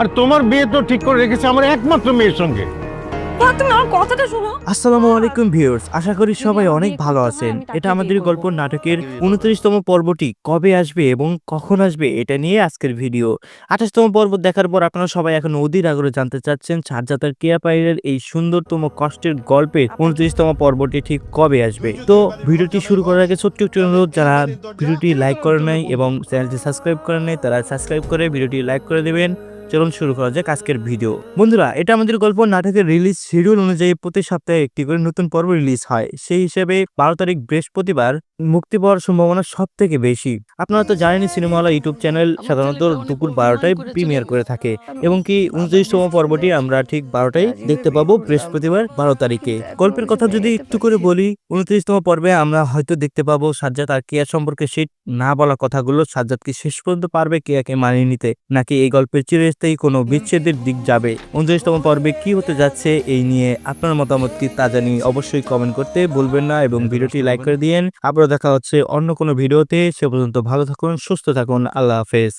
আর তোমার বিয়ে তো ঠিক করে রেখেছে আমার একমাত্র মেয়ের সঙ্গে। তুমি আমার কথাটা শোনো। আসসালামু আলাইকুম ভিউয়ার্স। আশা করি সবাই অনেক ভালো আছেন। এটা আমাদের গল্প নাটকের উনত্রিশতম পর্বটি কবে আসবে এবং কখন আসবে এটা নিয়ে আজকের ভিডিও। আঠাশতম পর্ব দেখার পর আপনারা সবাই এখন অধীর আগ্রহে জানতে চাচ্ছেন সাজ্জাতার কেয়া পাইরের এই সুন্দরতম কষ্টের গল্পের উনত্রিশতম পর্বটি ঠিক কবে আসবে। তো ভিডিওটি শুরু করার আগে ছোট্ট একটি অনুরোধ যারা ভিডিওটি লাইক করে নাই এবং চ্যানেলটি সাবস্ক্রাইব করে নাই তারা সাবস্ক্রাইব করে ভিডিওটি লাইক করে দেবেন। চলুন শুরু করা যাক আজকের ভিডিও। বন্ধুরা, এটা আমাদের গল্প নাটকের রিলিজ শিডিউল অনুযায়ী প্রতি সপ্তাহে একটি করে নতুন পর্ব রিলিজ হয়। সেই হিসেবে বারো তারিখ বৃহস্পতিবার মুক্তি পাওয়ার সম্ভাবনা সব থেকে বেশি। আপনারা তো জানেনই সিনেমাওয়ালা ইউটিউব চ্যানেল সাধারণত দুপুর বারোটায় প্রিমিয়ার করে থাকে। এবং কি উনত্রিশতম পর্বটি আমরা ঠিক বারোটায় দেখতে পাবো বৃহস্পতিবার বারো তারিখে। গল্পের কথা যদি একটু করে বলি, উনত্রিশতম পর্বে আমরা হয়তো দেখতে পাবো সাজ্জাদ আর কেয়া সম্পর্কে সেই না বলা কথাগুলো সাজ্জাদ কি শেষ পর্যন্ত পারবে কেয়াকে মানিয়ে নিতে, নাকি এই গল্পের চিরস্থায়ী কোনো বিচ্ছেদের দিক যাবে। উনচল্লিশতম পর্বে কি হতে যাচ্ছে এই নিয়ে আপনার মতামত কি তা জানি অবশ্যই কমেন্ট করতে ভুলবেন না এবং ভিডিওটি লাইক করে দিয়েন। আবারও দেখা হচ্ছে অন্য কোনো ভিডিওতে, সে পর্যন্ত ভালো থাকুন, সুস্থ থাকুন, আল্লাহ হাফেজ।